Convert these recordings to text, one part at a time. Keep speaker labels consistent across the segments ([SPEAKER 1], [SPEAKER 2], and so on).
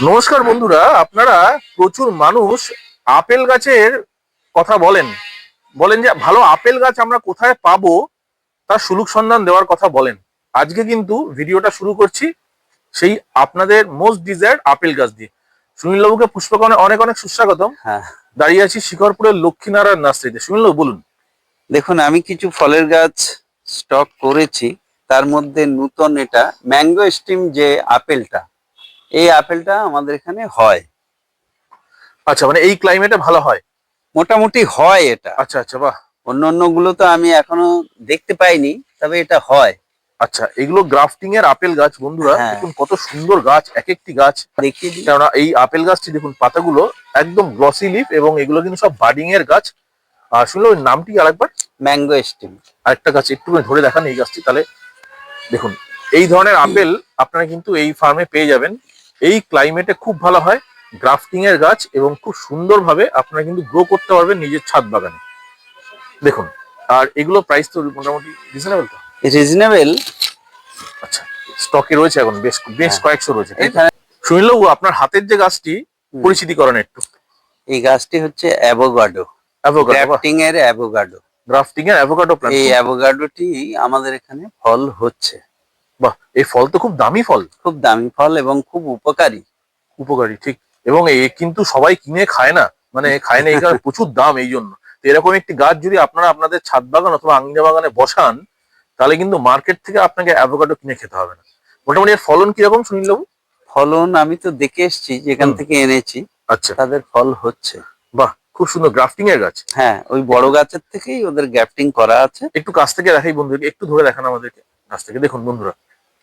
[SPEAKER 1] নমস্কার বন্ধুরা আপনারা প্রচুর মানুষ আপেল গাছের কথা বলেন। বলেন যে ভালো আপেল গাছ আমরা কোথায় পাবো তার সুলুক সন্ধান দেওয়ার কথা বলেন। আজকে কিন্তু ভিডিওটা শুরু করছি সেই আপনাদের মোস্ট ডিজায়ার্ড আপেল গাছ দিয়ে। সুনীলবাবুকে পুষ্পকনে অনেক অনেক সুস্বাগতম।
[SPEAKER 2] হ্যাঁ।
[SPEAKER 1] দাঁড়িয়ে আছি শিকরপুরের লক্ষ্মীনারায়ণ নার্সারিতে। সুনীলবাবু বলুন।
[SPEAKER 2] দেখুন আমি কিছু ফলের গাছ স্টক করেছি। তার মধ্যে নূতন এটা ম্যাঙ্গো স্টিম যে আপেলটা এই আপেলটা আমাদের এখানে হয়।
[SPEAKER 1] আচ্ছা মানে এই ক্লাইমেটে ভালো হয়?
[SPEAKER 2] মোটামুটি হয় এটা।
[SPEAKER 1] আচ্ছা আচ্ছা বাহ।
[SPEAKER 2] অন্য অন্যগুলো তো আমি এখনও দেখতে পাইনি তবে এটা হয়।
[SPEAKER 1] আচ্ছা এগুলো গ্রাফটিং এর আপেল গাছ বন্ধুরা।
[SPEAKER 2] হ্যাঁ।
[SPEAKER 1] দেখুন কত সুন্দর গাছ এক একটি গাছ। কেননা এই আপেল গাছটি দেখুন পাতাগুলো একদম গ্লসি লিফ এবং এগুলো কিন্তু সব বাডিং এর গাছ। আর শুনলো ওই নামটি আরেকবার?
[SPEAKER 2] ম্যাঙ্গো স্টিম
[SPEAKER 1] আরেকটা গাছ একটু ধরে দেখান এই গাছটি তাহলে। দেখুন এই ধরনের আপেল আপনারা কিন্তু এই ফার্মে পেয়ে যাবেন। এই ক্লাইমেটে খুব ভালো হয়। গ্রাফটিং এর গাছ এবং খুব সুন্দরভাবে আপনারা কিন্তু গ্রো করতে পারবেন নিজের ছাদ বাগানে। দেখুন আর এগুলো প্রাইস তো মোটামুটি রিজনেবল তো?
[SPEAKER 2] রিজনেবল
[SPEAKER 1] আচ্ছা স্টকে রয়েছে এখন বেশ বেশ
[SPEAKER 2] হ্যাঁ।
[SPEAKER 1] কয়েকশো রয়েছে সুনীলবাবু আপনার হাতের যে গাছটি। পরিচিতি করেন একটু।
[SPEAKER 2] এই গাছটি হচ্ছে অ্যাভোগাডো
[SPEAKER 1] অ্যাভোকাডো
[SPEAKER 2] গ্রাফটিং এর অ্যাভোগাডো
[SPEAKER 1] গ্রাফটিং এর অ্যাভোকাডো প্ল্যান্ট
[SPEAKER 2] এই অ্যাভোগাডোটি আমাদের এখানে ফল হচ্ছে।
[SPEAKER 1] বাহ এই ফল তো খুব দামি ফল।
[SPEAKER 2] খুব দামি ফল এবং খুব উপকারী।
[SPEAKER 1] উপকারী ঠিক। এবং এ কিন্তু সবাই কিনে খায় না। মানে খায় না এই কারণে প্রচুর দাম এই জন্য। তো এরকম একটি গাছ যদি আপনারা আপনাদের ছাদ বাগান অথবা আঙিনা বাগানে বসান তাহলে কিন্তু মার্কেট থেকে আপনাকে অ্যাভোকাডো কিনে খেতে হবে না। মোটামুটি এর ফলন কীরকম সুনীলবাবু?
[SPEAKER 2] ফলন আমি তো দেখে এসেছি যেখান। থেকে এনেছি।
[SPEAKER 1] আচ্ছা।
[SPEAKER 2] তাদের ফল হচ্ছে।
[SPEAKER 1] বাহ খুব সুন্দর গ্রাফটিং এর গাছ।
[SPEAKER 2] হ্যাঁ ওই বড় গাছের থেকেই ওদের গ্রাফটিং করা আছে।
[SPEAKER 1] একটু কাছ থেকে দেখাই বন্ধুকে একটু ধরে দেখান আমাদেরকে। কাছ থেকে দেখুন বন্ধুরা।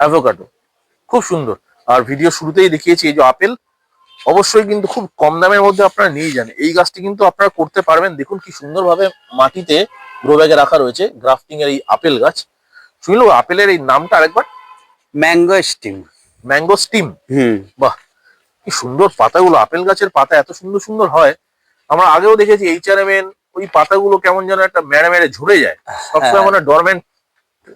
[SPEAKER 1] অ্যাভোকাডো খুব সুন্দর। আর ভিডিও শুরুতেই দেখিয়েছি এই যে আপেল। অবশ্যই কিন্তু খুব কম দামের মধ্যে আপনারা নিয়ে যান। এই গাছটি কিন্তু আপনারা করতে পারবেন। দেখুন কি সুন্দরভাবে মাটিতে গ্রো ব্যাগে রাখা রয়েছে গ্রাফটিং এর এই আপেল গাছ। শুনলো আপেলের এই নামটা আরেকবার?
[SPEAKER 2] Mangosteen
[SPEAKER 1] mangosteen
[SPEAKER 2] hmm.
[SPEAKER 1] বাহ! কি সুন্দর পাতাগুলো। আপেল গাছের পাতা এত সুন্দর সুন্দর হয়। আমরা আগেও দেখেছি এইচ আর এম এন ওই পাতাগুলো কেমন যেন একটা মেরে মেরে ঝরে যায়। সবসময়
[SPEAKER 2] হ্যাঁ।
[SPEAKER 1] মানে ডরমেন্ট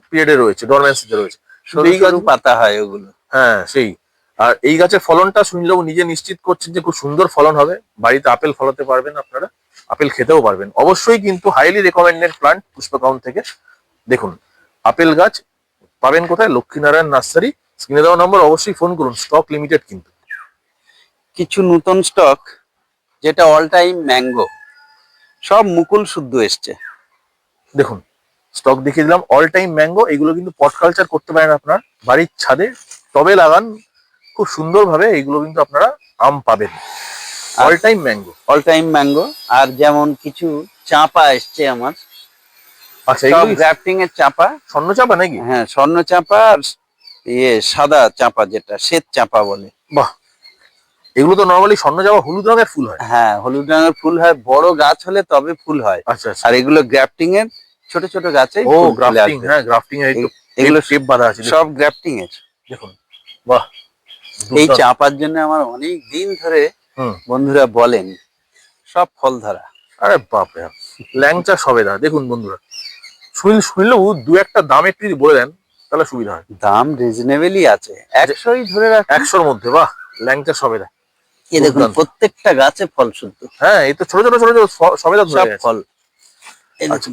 [SPEAKER 1] পিরিয়ডে রয়েছে ডরমেন্সিতে রয়েছে।
[SPEAKER 2] সরু সরু পাতা হয় ওগুলো।
[SPEAKER 1] হ্যাঁ সেই। আর এই গাছের ফলনটা শুনলেও নিজে নিশ্চিত করছেন যে খুব সুন্দর ফলন হবে। বাড়িতে আপেল ফলাতে পারবেন আপনারা আপেল খেতেও পারবেন। অবশ্যই কিন্তু হাইলি রেকমেন্ডেড প্লান্ট পুষ্পকাউন থেকে দেখুন। আপেল গাছ পাবেন কোথায়? লক্ষ্মীনারায়ণ নার্সারি। স্ক্রিনে দেওয়া নম্বর অবশ্যই ফোন করুন স্টক লিমিটেড কিন্তু।
[SPEAKER 2] কিছু নতুন স্টক যেটা অল টাইম ম্যাঙ্গো সব মুকুল শুদ্ধ এসছে।
[SPEAKER 1] দেখুন স্টক দেখিয়ে দিলাম। অল টাইম ম্যাঙ্গো এগুলো কিন্তু পট কালচার করতে পারেন আপনার বাড়ির ছাদে। টবে লাগান খুব সুন্দরভাবে এগুলো কিন্তু আপনারা আম পাবেন। All time mango
[SPEAKER 2] all time mango আর যেমন কিছু চাপা এসছে আমার।
[SPEAKER 1] আচ্ছা এগুলো
[SPEAKER 2] গ্রাফটিং এর চাপা?
[SPEAKER 1] স্বর্ণ চাপা নাকি?
[SPEAKER 2] হ্যাঁ স্বর্ণ চাপা আর ইয়ে সাদা চাপা যেটা শ্বেত চাপা বলে।
[SPEAKER 1] বাহ! এগুলো তো নর্মালি স্বর্ণ চাপা হলুদ রঙের ফুল হয়।
[SPEAKER 2] হ্যাঁ হলুদ রঙের ফুল হয় বড় গাছ হলে তবে ফুল হয়।
[SPEAKER 1] আচ্ছা আচ্ছা।
[SPEAKER 2] আর এগুলো গ্রাফটিং এর ছোট ছোট গাছে
[SPEAKER 1] ও গ্রাফটিং হ্যাঁ গ্রাফটিং এর
[SPEAKER 2] এগুলো
[SPEAKER 1] শেপ বাঁধা আছে
[SPEAKER 2] সব গ্রাফটিং এর।
[SPEAKER 1] দেখুন বাহ
[SPEAKER 2] এই। চাপার জন্য আমার অনেক দিন ধরে বন্ধুরা বলেন সব ফল ধরা
[SPEAKER 1] আরে বাপরে বাপ। ল্যাংচা সবেদা দেখুন বন্ধুরা। শুনিল শুনলেও দু একটা দাম একটু যদি বলে দেন তাহলে সুবিধা হয়।
[SPEAKER 2] দাম রিজনেবলই আছে। একশোই ধরে রাখ
[SPEAKER 1] একশোর মধ্যে বাহ ল্যাংচা সবেদা
[SPEAKER 2] এই দেখুন প্রত্যেকটা গাছে ফল শুদ্ধ।
[SPEAKER 1] হ্যাঁ এই তো ছোট ছোট ছোট ছোট স- সবেদা ধরে
[SPEAKER 2] সব ফল। এই
[SPEAKER 1] আচ্ছা।
[SPEAKER 2] দেখুন,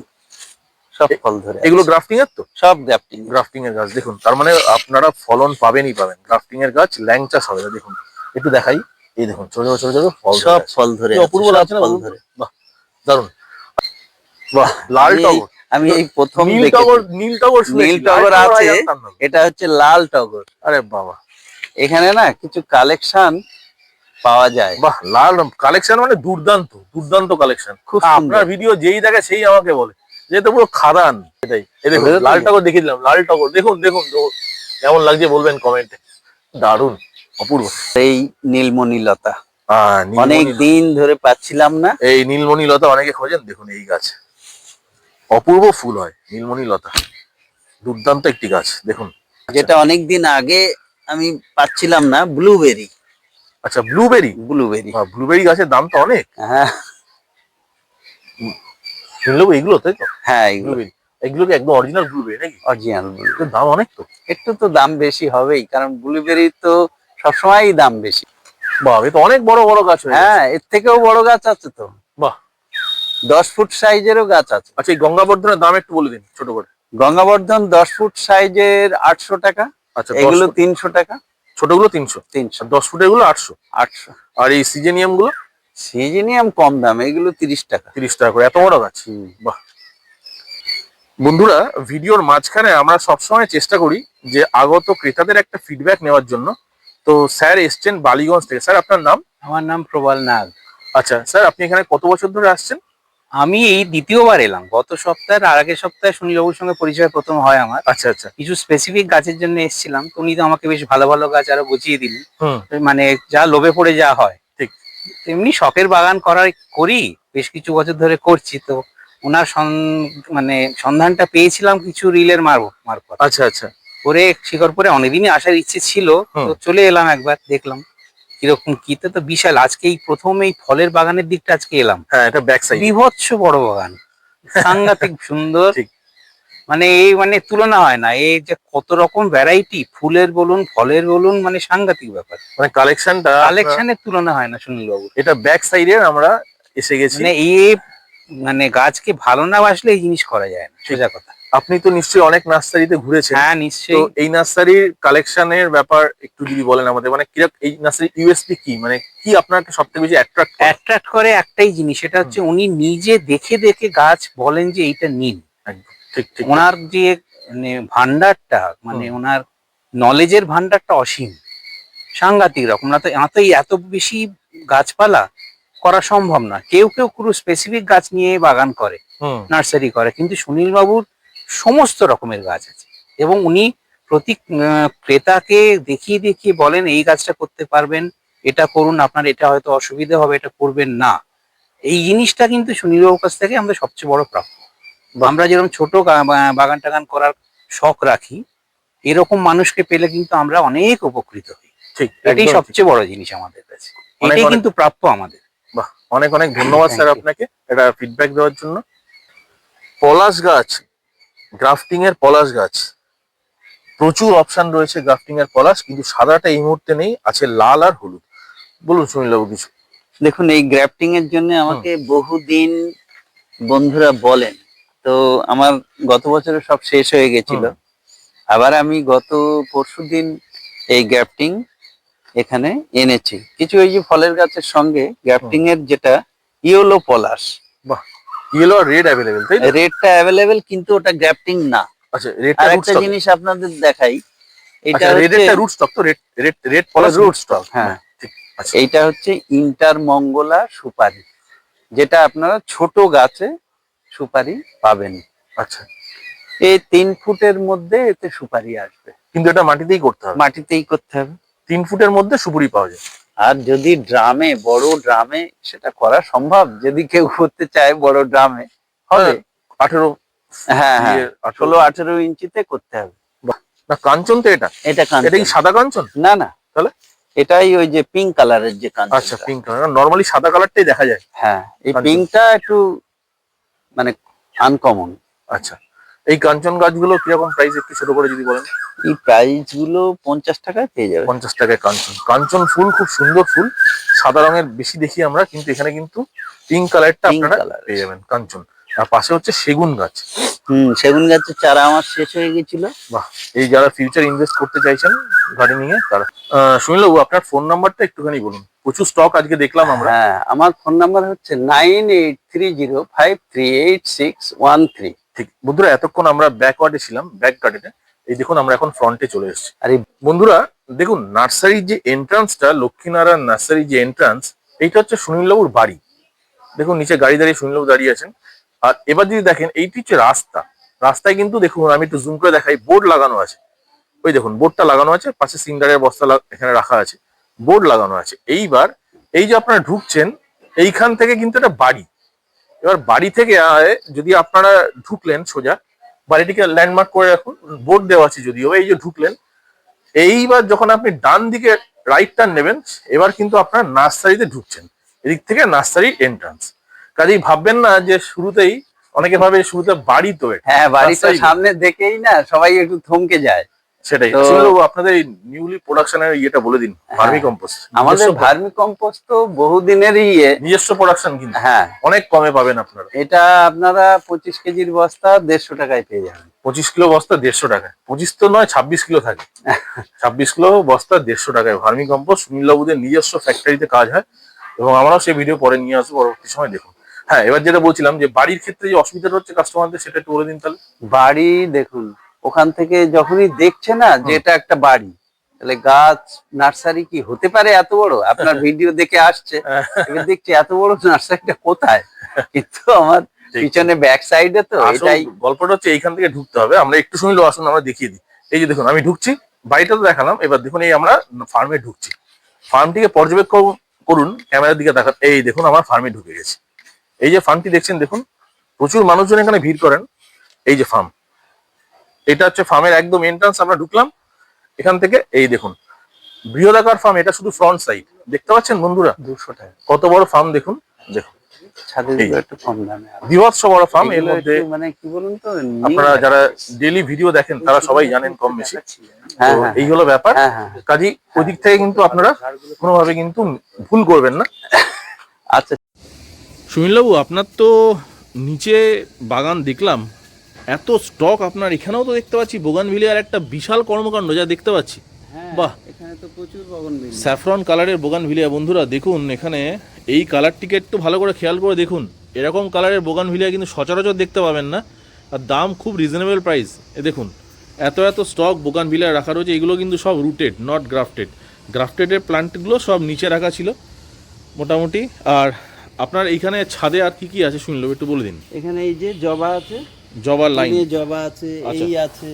[SPEAKER 2] সব ফল ধরে
[SPEAKER 1] এগুলো। গ্রাফটিং এর তো?
[SPEAKER 2] সব গ্রাফটিং
[SPEAKER 1] গ্রাফটিং এর গাছ দেখুন তার মানে আপনারা ফলন পাবেনই পাবেন। গ্রাফটিং এর গাছ ল্যাংচা সবেদা দেখুন। একটু দেখাই। এই দেখুন ছোট ছোট ছোট ফল
[SPEAKER 2] সব ফল ধরে
[SPEAKER 1] অপূর্ব লাগছে না
[SPEAKER 2] ফল ধরে।
[SPEAKER 1] বাহ দারুণ বাহ লাল টগর।
[SPEAKER 2] আমি এই প্রথম
[SPEAKER 1] নীল টগর নীল টগর
[SPEAKER 2] নীল টগর আছে। এটা হচ্ছে লাল টগর।
[SPEAKER 1] আরে বাবা।
[SPEAKER 2] এখানে না কিছু কালেকশন পাওয়া যায়।
[SPEAKER 1] বাহ লাল কালেকশন মানে দুর্দান্ত দুর্দান্ত কালেকশন
[SPEAKER 2] খুব
[SPEAKER 1] আপনার ভিডিও যেই দেখে সেই আমাকে বলে। যে তো পুরো খাদান। এটাই। এই দেখুন লাল টগর দেখিয়ে দিলাম লাল টগর দেখুন দেখুন তো- কেমন লাগছে বলবেন কমেন্টে দারুণ অপূর্ব।
[SPEAKER 2] এই নীলমণি লতা
[SPEAKER 1] আহ, নীলমণি-
[SPEAKER 2] অনেক দিন ধরে পাচ্ছিলাম না।
[SPEAKER 1] এই নীলমণি লতা অনেকে খোঁজেন দেখুন এই গাছ। অপূর্ব ফুল হয় নীলমণি লতা দুর্দান্ত একটি গাছ দেখুন।
[SPEAKER 2] যেটা অনেক দিন আগে আমি পাচ্ছিলাম না ব্লুবেরি।
[SPEAKER 1] আচ্ছা ব্লুবেরি?
[SPEAKER 2] ব্লুবেরি।
[SPEAKER 1] ব্লুবেরি গাছের দাম তো অনেক।
[SPEAKER 2] হ্যাঁ।
[SPEAKER 1] শুনলেও এগুলো তাই তো?
[SPEAKER 2] হ্যাঁ এগুলো।
[SPEAKER 1] এগুলো একদম অরিজিনাল ব্লুবেরি নাকি?
[SPEAKER 2] অরিজিনাল
[SPEAKER 1] দাম অনেক তো।
[SPEAKER 2] একটু তো দাম বেশি হবেই কারণ ব্লুবেরি তো সবসময়ই দাম বেশি।
[SPEAKER 1] বাহ তো অনেক বড় বড় গাছ হয়ে
[SPEAKER 2] হ্যাঁ এর থেকেও বড় গাছ আছে তো।
[SPEAKER 1] বাহ।
[SPEAKER 2] দশ ফুট সাইজেরও গাছ আছে।
[SPEAKER 1] আচ্ছা এই গঙ্গাবর্ধনের দাম একটু বলে দিন ছোট করে।
[SPEAKER 2] গঙ্গাবর্ধন দশ ফুট সাইজের আটশো টাকা
[SPEAKER 1] আচ্ছা
[SPEAKER 2] এগুলো
[SPEAKER 1] এগুলো
[SPEAKER 2] তিনশো টাকা।
[SPEAKER 1] ছোটগুলো তিনশো।
[SPEAKER 2] তিনশো।
[SPEAKER 1] দশ ফুটেরগুলো আটশো।
[SPEAKER 2] আটশো।
[SPEAKER 1] আর এই সিজেনিয়ামগুলো
[SPEAKER 2] সিজিনিয়াম কম দাম এগুলো তিরিশ টাকা।
[SPEAKER 1] তিরিশ টাকা করে এত বড় গাছ? বাহ। বন্ধুরা ভিডিওর মাঝখানে আমরা সবসময় চেষ্টা করি যে আগত ক্রেতাদের একটা ফিডব্যাক নেওয়ার জন্য। তো স্যার এসছেন বালিগঞ্জ থেকে। স্যার আপনার নাম?
[SPEAKER 3] আমার নাম প্রবাল নাগ।
[SPEAKER 1] আচ্ছা স্যার আপনি এখানে কত বছর ধরে আসছেন?
[SPEAKER 3] আমি এই দ্বিতীয়বার এলাম। গত সপ্তাহের আর আগের সপ্তাহে সুনীলবাবুর সঙ্গে পরিচয় প্রথম হয় আমার।
[SPEAKER 1] আচ্ছা আচ্ছা।
[SPEAKER 3] কিছু স্পেসিফিক গাছের জন্য এসেছিলাম। তো উনি তো আমাকে বেশ ভালো ভালো গাছ আরও বুঝিয়ে দিলেন। মানে যা লোভে পড়ে যা হয়। তেমনি শখের বাগান করার করি বেশ কিছু বছর ধরে করছি তো ওনার মানে সন্ধানটা পেয়েছিলাম কিছু রিলের মারফত মারফত।
[SPEAKER 1] আচ্ছা আচ্ছা।
[SPEAKER 3] করে শিকড় পরে অনেকদিনই আসার ইচ্ছে ছিল তো চলে এলাম একবার দেখলাম কীরকম কি তো তো বিশাল। আজকে এই প্রথম এই ফলের বাগানের দিকটা আজকে এলাম।
[SPEAKER 1] হ্যাঁ এটা ব্যাক সাইড
[SPEAKER 3] বিভৎস বড় বাগান। সাংঘাতিক সুন্দর। মানে এই মানে তুলনা হয় না। এই যে কত রকম ভ্যারাইটি ফুলের বলুন ফলের বলুন মানে সাংঘাতিক ব্যাপার।
[SPEAKER 1] মানে কালেকশনটা
[SPEAKER 3] কালেকশনের তুলনা হয় না সুনীল বাবু
[SPEAKER 1] এটা ব্যাক সাইডের আমরা এসে গেছি।
[SPEAKER 3] মানে এই মানে গাছকে ভালো না বাসলে এই জিনিস করা যায় না সোজা কথা।
[SPEAKER 1] আপনি তো নিশ্চয়ই অনেক নার্সারিতে ঘুরেছেন।
[SPEAKER 3] হ্যাঁ নিশ্চয়ই।
[SPEAKER 1] এই নার্সারির কালেকশনের ব্যাপার একটু যদি বলেন আমাদের মানে কীরকম এই নার্সারি ইউএসপি কি? মানে কি আপনাকে সব থেকে বেশি অ্যাট্রাক্ট করে?
[SPEAKER 3] অ্যাট্রাক্ট করে একটাই জিনিস সেটা হচ্ছে উনি নিজে দেখে দেখে গাছ বলেন যে এইটা নিন।
[SPEAKER 1] একদম।
[SPEAKER 3] ওনার যে মানে ভান্ডারটা মানে ওনার নলেজের ভান্ডারটা অসীম। সাংঘাতিক রকম। না তো এত এত বেশি গাছপালা করা সম্ভব না। কেউ কেউ পুরো স্পেসিফিক গাছ নিয়ে বাগান করে নার্সারি করে কিন্তু সুনীল বাবুর সমস্ত রকমের গাছ আছে। এবং উনি প্রতি ক্রেতাকে দেখিয়ে দেখিয়ে বলেন এই গাছটা করতে পারবেন এটা করুন আপনার এটা হয়তো অসুবিধা হবে এটা করবেন না। এই জিনিসটা কিন্তু সুনীল বাবুর কাছ থেকে আমাদের সবচেয়ে বড় প্রাপ্য আমরা যেরকম ছোট বাগান টাগান করার শখ রাখি এরকম মানুষকে পেলে কিন্তু আমরা অনেক উপকৃত হই।
[SPEAKER 1] ঠিক
[SPEAKER 3] এটাই সবচেয়ে বড় জিনিস আমাদের কাছে।
[SPEAKER 1] অনেক
[SPEAKER 3] এটাই কিন্তু প্রাপ্য আমাদের।
[SPEAKER 1] বাহ অনেক অনেক ধন্যবাদ স্যার আপনাকে এটা ফিডব্যাক দেওয়ার জন্য। পলাশ গাছ গ্রাফটিং এর পলাশ গাছ। প্রচুর অপশন রয়েছে গ্রাফটিং এর পলাশ কিন্তু সাদাটা এই মুহূর্তে নেই আছে লাল আর হলুদ। বলুন সুনীল বাবু কিছু।
[SPEAKER 2] দেখুন এই গ্রাফটিং এর জন্য আমাকে বহুদিন বন্ধুরা বলেন তো আমার গত বছরে সব শেষ হয়ে গেছিল। আবার আমি গত পরশুদিন এই গ্রাফটিং এখানে এনেছি। কিছু এই যে ফলের গাছের সঙ্গে গ্রাফটিং এর যেটা ইয়েলো পলাশ।
[SPEAKER 1] বাহ ইয়েলো আর রেড অ্যাভেলেবেল তাই
[SPEAKER 2] রেডটা অ্যাভেলেবেল কিন্তু ওটা গ্রাফটিং না।
[SPEAKER 1] আচ্ছা রেডটা
[SPEAKER 2] একটা জিনিস আপনাদের দেখাই এটা
[SPEAKER 1] আচ্ছা রেডেরটা রুট স্টক তো রেড রেড রেড পলাশ রুট স্টক
[SPEAKER 2] হ্যাঁ।
[SPEAKER 1] ঠিক আচ্ছা।
[SPEAKER 2] এইটা হচ্ছে ইন্টার মঙ্গলা সুপারি যেটা আপনারা ছোট গাছে সুপারি পাবেন।
[SPEAKER 1] আচ্ছা।
[SPEAKER 2] এই তিন ফুটের মধ্যে এতে সুপারি আসবে।
[SPEAKER 1] কিন্তু এটা মাটিতেই করতে হবে।
[SPEAKER 2] মাটিতেই করতে হবে।
[SPEAKER 1] তিন ফুটের মধ্যে সুপুরি পাওয়া যায়।
[SPEAKER 2] আর যদি ড্রামে বড় ড্রামে সেটা করা সম্ভব যদি কেউ করতে চায় বড় ড্রামে হবে।
[SPEAKER 1] আঠেরো
[SPEAKER 2] হ্যাঁ হ্যাঁ। ষোলো আঠেরো ইঞ্চিতে করতে হবে।
[SPEAKER 1] না কাঞ্চন তো এটা।
[SPEAKER 2] এটা
[SPEAKER 1] এটা কি সাদা কাঞ্চন?
[SPEAKER 2] না না।
[SPEAKER 1] তাহলে?
[SPEAKER 2] এটাই ওই যে পিঙ্ক কালারের যে কাঞ্চন
[SPEAKER 1] আচ্ছা পিঙ্ক কালার নর্মালি সাদা কালারটাই দেখা যায়।
[SPEAKER 2] হ্যাঁ এই পিঙ্কটা একটু মানে আনকমন
[SPEAKER 1] আচ্ছা। এই কাঞ্চন গাছগুলো কীরকম প্রাইস একটু ছোট করে যদি বলেন?
[SPEAKER 2] এই প্রাইসগুলো পঞ্চাশ টাকায় পেয়ে যাবে।
[SPEAKER 1] পঞ্চাশ টাকায় কাঞ্চন। কাঞ্চন ফুল খুব সুন্দর ফুল। সাদা রঙের বেশি দেখি আমরা কিন্তু এখানে কিন্তু পিঙ্ক কালারটা আপনারা পেয়ে যাবেন কাঞ্চন। আর পাশে হচ্ছে সেগুন গাছ।
[SPEAKER 2] হুম সেগুন গাছের চারা আমার শেষ হয়ে গেছিল।
[SPEAKER 1] বাহ! এই যারা ফিউচার ইনভেস্ট করতে চাইছেন গার্ডেনিং এ তারা সুনীল বাবু আপনার ফোন নাম্বারটা একটুখানি বলুন। প্রচুর স্টক আজকে দেখলাম আমরা।
[SPEAKER 2] হ্যাঁ আমার ফোন নাম্বার হচ্ছে nine eight three zero five three eight six one three
[SPEAKER 1] ঠিক বন্ধুরা এতক্ষণ আমরা ব্যাকওয়ার্ডে ছিলাম ব্যাক গার্ডেনে এই দেখুন আমরা এখন ফ্রন্টে চলে এসেছি।
[SPEAKER 2] আর এই
[SPEAKER 1] বন্ধুরা দেখুন নার্সারির যে এন্ট্রান্সটা লক্ষ্মীনারায়ণ নার্সারির যে এন্ট্রান্স এইটা হচ্ছে সুনীলবাবুর বাড়ি। দেখুন নিচে গাড়ি দাঁড়িয়ে সুনীলবাবু দাঁড়িয়ে আছেন। আর এবার যদি দেখেন এইটি হচ্ছে রাস্তা। রাস্তায় কিন্তু দেখুন আমি একটু জুম করে দেখাই বোর্ড লাগানো আছে। ওই দেখুন বোর্ডটা লাগানো আছে পাশে সিন্ডারের বস্তা এখানে রাখা আছে। বোর্ড লাগানো আছে। এইবার এই যে আপনারা ঢুকছেন এইখান থেকে কিন্তু একটা বাড়ি। এবার বাড়ি থেকে যদি আপনারা ঢুকলেন সোজা বাড়িটিকে ল্যান্ডমার্ক করে রাখুন বোর্ড দেওয়া আছে যদিও এই যে ঢুকলেন এইবার যখন আপনি ডান দিকে রাইট টার্ন নেবেন এবার কিন্তু আপনার নার্সারিতে ঢুকছেন। এদিক থেকে নার্সারি এন্ট্রান্স কাজেই ভাববেন না যে শুরুতেই অনেকে ভাবে শুরুতে বাড়ি তো
[SPEAKER 2] হ্যাঁ বাড়ি
[SPEAKER 1] রাস্তায়-
[SPEAKER 2] সামনে দেখেই না সবাই একটু থমকে যায়।
[SPEAKER 1] সেটাই। আপনাদের এই নিউলি প্রোডাকশনের ইয়েটা বলে দিন ভার্মি কম্পোস্ট
[SPEAKER 2] আমাদের ভার্মি কম্পোস্ট তো বহুদিনেরই ইয়ে।
[SPEAKER 1] নিজস্ব প্রোডাকশন কিন্তু।
[SPEAKER 2] হ্যাঁ।
[SPEAKER 1] অনেক কমে পাবেন আপনারা।
[SPEAKER 2] এটা আপনারা পঁচিশ কেজির বস্তা দেড়শো টাকায় পেয়ে যাবেন।
[SPEAKER 1] পঁচিশ কিলো বস্তা দেড়শো টাকায়। পঁচিশ তো নয় ছাব্বিশ কিলো থাকে। ছাব্বিশ কিলো বস্তা দেড়শো টাকায়। ভার্মি কম্পোস্ট সুনীলবাবুদের নিজস্ব ফ্যাক্টরিতে কাজ হয়। এবং আমরাও সেই ভিডিও পরে নিয়ে আসব পরবর্তী সময় দেখুন হ্যাঁ এবার যেটা বলছিলাম যে বাড়ির ক্ষেত্রে যে অসুবিধাটা হচ্ছে কাস্টমারদের সেটা একটু বলে দিন তাহলে।
[SPEAKER 2] বাড়ি দেখুন ওখান থেকে যখনই দেখছে না যে এটা একটা বাড়ি তাহলে গাছ নার্সারি কি হতে পারে এত বড়? আপনার ভিডিও দেখে আসছে। এবার দেখছি এত বড় নার্সারিটা কোথায়? কিন্তু আমার। পিছনে ব্যাক সাইডে তো এটাই।
[SPEAKER 1] গল্পটা হচ্ছে এইখান থেকে ঢুকতে হবে। আমরা একটু শুনলেও আসুন আমরা দেখিয়ে দিই। এই যে দেখুন আমি ঢুকছি বাড়িটা তো দেখালাম এবার দেখুন এই আমরা ফার্মে ঢুকছি। ফার্মটিকে পর্যবেক্ষণ করুন ক্যামেরার দিকে দেখা এই দেখুন আমার ফার্মে ঢুকে গেছে। এই যে ফার্মটি দেখছেন দেখুন প্রচুর মানুষজন এখানে ভিড় করেন। এই যে ফার্ম এটা হচ্ছে ফার্মের একদম এন্ট্রান্স আমরা ঢুকলাম। এখান থেকে এই দেখুন বৃহদাকার ফার্ম এটা শুধু ফ্রন্ট সাইড দেখতে পাচ্ছেন বন্ধুরা?
[SPEAKER 2] দুশো টাকা।
[SPEAKER 1] কত বড় ফার্ম দেখুন দেখুন। বিভৎস বড় ফার্ম এর মধ্যে
[SPEAKER 2] মানে কি বলুন তো
[SPEAKER 1] আপনারা যারা। ডেলি ভিডিও দেখেন তারা সবাই জানেন কম বেশি।
[SPEAKER 2] হ্যাঁ হ্যাঁ
[SPEAKER 1] এই হলো ব্যাপার।
[SPEAKER 2] হ্যাঁ
[SPEAKER 1] কাজী ওই দিক থেকে কিন্তু আপনারা কোনোভাবে কিন্তু ভুল করবেন না।
[SPEAKER 2] আচ্ছা।
[SPEAKER 1] সুনীলবাবু আপনার তো নিচে বাগান দেখলাম। এত স্টক আপনার এখানেও তো দেখতে পাচ্ছি বোগানভিলিয়ার একটা বিশাল কর্মকাণ্ড যা দেখতে পাচ্ছি।
[SPEAKER 2] হ্যাঁ
[SPEAKER 1] বাহ।
[SPEAKER 2] এখানে তো প্রচুর
[SPEAKER 1] স্যাফরন কালারের বোগানভিলিয়া বন্ধুরা দেখুন এখানে এই কালারটিকে একটু ভালো করে খেয়াল করে দেখুন। এরকম কালারের বোগানভিলিয়া কিন্তু সচরাচর দেখতে পাবেন না। আর দাম খুব রিজনেবল প্রাইস এ দেখুন এত এত স্টক বোগানভিলিয়া রাখা রয়েছে এগুলো কিন্তু সব রুটেড নট গ্রাফটেড গ্রাফটেডের প্লান্টগুলো সব নিচে রাখা ছিল মোটামুটি। আর আপনার এইখানে ছাদে আর কি কি আছে শুনলো একটু বলে দিন।
[SPEAKER 2] এখানে এই যে জবা আছে
[SPEAKER 1] জবার লাইন
[SPEAKER 2] জবা আছে
[SPEAKER 1] আচ্ছা।
[SPEAKER 2] এই আছে।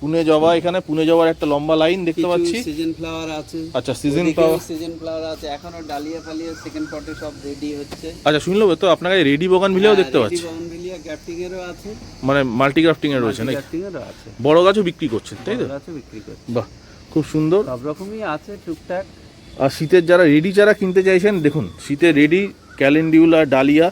[SPEAKER 1] পুনে জবা এখানে পুনে জবার একটা লম্বা লাইন দেখতে পাচ্ছি।
[SPEAKER 2] সিজন ফ্লাওয়ার আছে।
[SPEAKER 1] আচ্ছা সিজন পাওয়া
[SPEAKER 2] সিজন ফ্লাওয়ার আছে। এখনও ডালিয়া ফালিয়া সেকেন্ড পটে সব রেডি হচ্ছে।
[SPEAKER 1] আচ্ছা শুনলো তো আপনার কাছে রেডি বগান ভিলিয়াও দেখতে পাচ্ছি।
[SPEAKER 2] বাউন্ডেলিয়া গ্যাপটিং এরও আছে।
[SPEAKER 1] মানে মাল্টি গ্রাফটিং এর রয়েছে নাকি?
[SPEAKER 2] গ্যাপটিং এরও আছে।
[SPEAKER 1] বড় গাছও বিক্রি করছেন তাই তো?
[SPEAKER 2] গাছও বিক্রি করছে।
[SPEAKER 1] বাহ খুব সুন্দর।
[SPEAKER 2] সব রকমই আছে টুকটাক।
[SPEAKER 1] আর শীতের যারা রেডি যারা কিনতে চাইছেন দেখুন শীতের রেডি ক্যালেন্ডিউলা ডালিয়া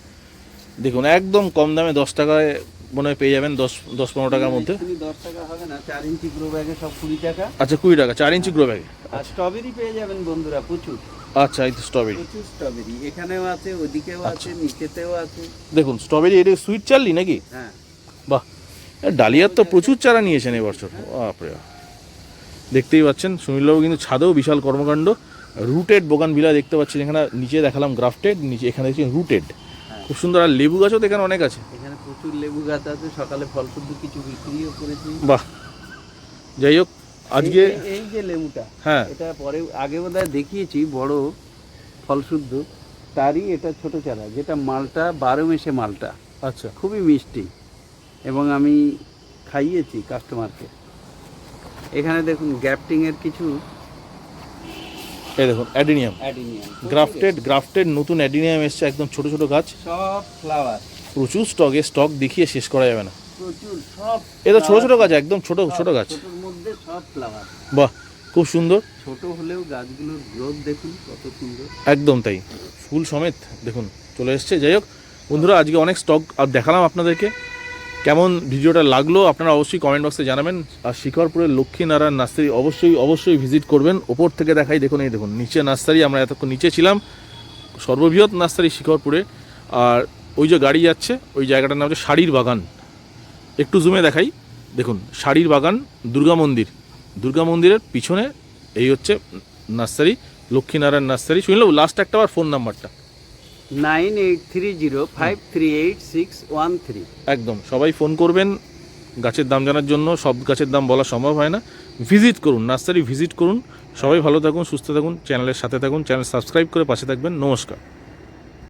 [SPEAKER 1] দেখুন একদম কম দামে দশ টাকায় মনে হয় পেয়ে যাবেন দশ দশ পনেরো টাকার মধ্যে।
[SPEAKER 2] দশ টাকা হবে না চার ইঞ্চি গ্রো ব্যাগে সব কুড়ি টাকা।
[SPEAKER 1] আচ্ছা কুড়ি টাকা চার ইঞ্চি গ্রো ব্যাগে
[SPEAKER 2] আর স্ট্রবেরি পেয়ে যাবেন বন্ধুরা প্রচুর।
[SPEAKER 1] আচ্ছা এই তো স্ট্রবেরি
[SPEAKER 2] প্রচুর স্ট্রবেরি এখানেও আছে ওদিকেও আছে নিচেতেও আছে।
[SPEAKER 1] দেখুন স্ট্রবেরি এটা সুইট চাললি নাকি?
[SPEAKER 2] হ্যাঁ।
[SPEAKER 1] বাহ ডালিয়ার তো প্রচুর চারা নিয়েছেন এবছর বাপরে বাপ। দেখতেই পাচ্ছেন সুনীলবাবু কিন্তু ছাদেও বিশাল কর্মকাণ্ড। রুটেড বোগান বিলা দেখতে পাচ্ছেন এখানে নিচে দেখালাম গ্রাফটেড নিচে এখানে দেখছি রুটেড খুব সুন্দর আর লেবু গাছও তো এখানে অনেক আছে।
[SPEAKER 2] প্রচুর লেবু গাছ আছে সকালে ফল শুদ্ধ কিছু বিক্রিও করেছি।
[SPEAKER 1] বাহ। যাই হোক আজকে
[SPEAKER 2] এই- যে লেবুটা
[SPEAKER 1] হ্যাঁ।
[SPEAKER 2] এটা পরে আগে বোধহয় দেখিয়েছি বড় ফলশুদ্ধ তারই এটা ছোট চারা যেটা মালটা বারো মেশে মালটা।
[SPEAKER 1] আচ্ছা।
[SPEAKER 2] খুবই মিষ্টি এবং আমি খাইয়েছি কাস্টমারকে এখানে দেখুন গ্যাপটিং এর কিছু
[SPEAKER 1] এই দেখুন অ্যাডিনিয়াম।
[SPEAKER 2] অ্যাডিনিয়াম।
[SPEAKER 1] গ্রাফটেড গ্রাফটেড নতুন অ্যাডিনিয়াম এসছে একদম ছোট ছোট গাছ।
[SPEAKER 2] সব ফ্লাওয়ার
[SPEAKER 1] প্রচুর স্টকে স্টক দেখিয়ে শেষ করা যাবে না।
[SPEAKER 2] প্রচুর সব
[SPEAKER 1] এ তো ছোট ছোট গাছ একদম ছোট ছোট গাছ।
[SPEAKER 2] ছোটর মধ্যে সব ফ্লাওয়ার
[SPEAKER 1] বাহ খুব সুন্দর।
[SPEAKER 2] ছোট হলেও গাছগুলোর গ্রোথ দেখুন কত সুন্দর।
[SPEAKER 1] একদম তাই ফুল সমেত দেখুন চলে এসছে। যাই হোক বন্ধুরা আজকে অনেক স্টক আর দেখালাম আপনাদেরকে। কেমন ভিডিওটা লাগল আপনারা অবশ্যই কমেন্ট বক্সে জানাবেন। আর শিকরপুরের লক্ষ্মীনারায়ণ নার্সারি অবশ্যই অবশ্যই ভিজিট করবেন। ওপর থেকে দেখাই দেখুন এই দেখুন নিচে নার্সারি আমরা এতক্ষণ নিচে ছিলাম। সর্ববৃহৎ নার্সারি শিকরপুরে আর ওই যে গাড়ি যাচ্ছে ওই জায়গাটার নাম হচ্ছে শাড়ির বাগান। একটু জুমে দেখাই। দেখুন শাড়ির বাগান দুর্গা মন্দির। দুর্গা মন্দিরের পিছনে এই হচ্ছে নার্সারি লক্ষ্মীনারায়ণ নার্সারি। শুনলো লাস্ট একটা বার ফোন নাম্বারটা
[SPEAKER 2] nine eight three zero five three eight six one three.
[SPEAKER 1] একদম সবাই ফোন করবেন গাছের দাম জানার জন্য সব গাছের দাম বলা সম্ভব হয় না। ভিজিট করুন নার্সারি ভিজিট করুন। সবাই ভালো থাকুন সুস্থ থাকুন চ্যানেলের সাথে থাকুন চ্যানেল সাবস্ক্রাইব করে পাশে থাকবেন। নমস্কার।